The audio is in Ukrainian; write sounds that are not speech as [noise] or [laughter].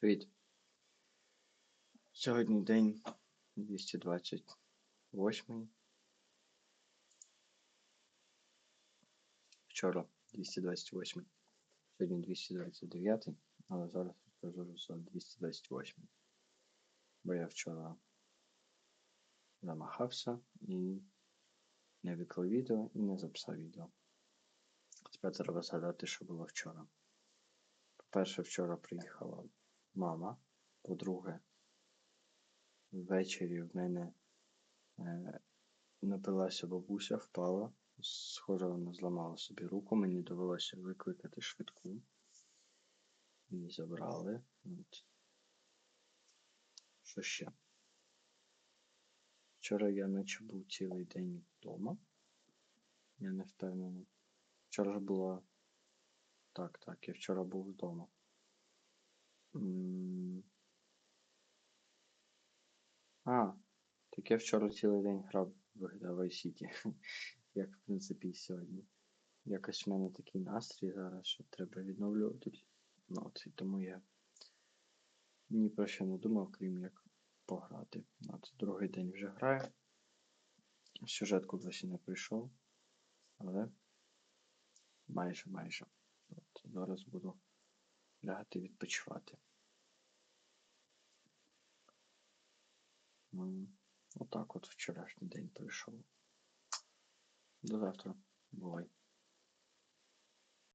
Привіт. Сьогодні день 228. Вчора 228. Сьогодні 229, але зараз розкажу за 228. Бо я вчора замахався і не виклав відео і не записав відео. Тепер треба згадати, що було вчора. По-перше, вчора приїхала мама. По-друге, ввечері в мене е, напилася бабуся, впала. Схоже, вона зламала собі руку. Мені довелося викликати швидку. Її забрали. От. Що ще? Вчора я наче був цілий день вдома. Я не впевнений. Вчора була. Так, так, я вчора був вдома. А, так я вчора цілий день грав в Vice City. [laughs] Як, в принципі, і сьогодні. Якось в мене такий настрій зараз, що треба відновлюватись. Ну, от, і тому я ні про що не думав, крім як пограти. От, другий день вже граю. Сюжетку досі не прийшов, але майже майже. От, зараз буду лягати відпочивати. Отак от вчорашній день пройшов. До завтра. Бувай.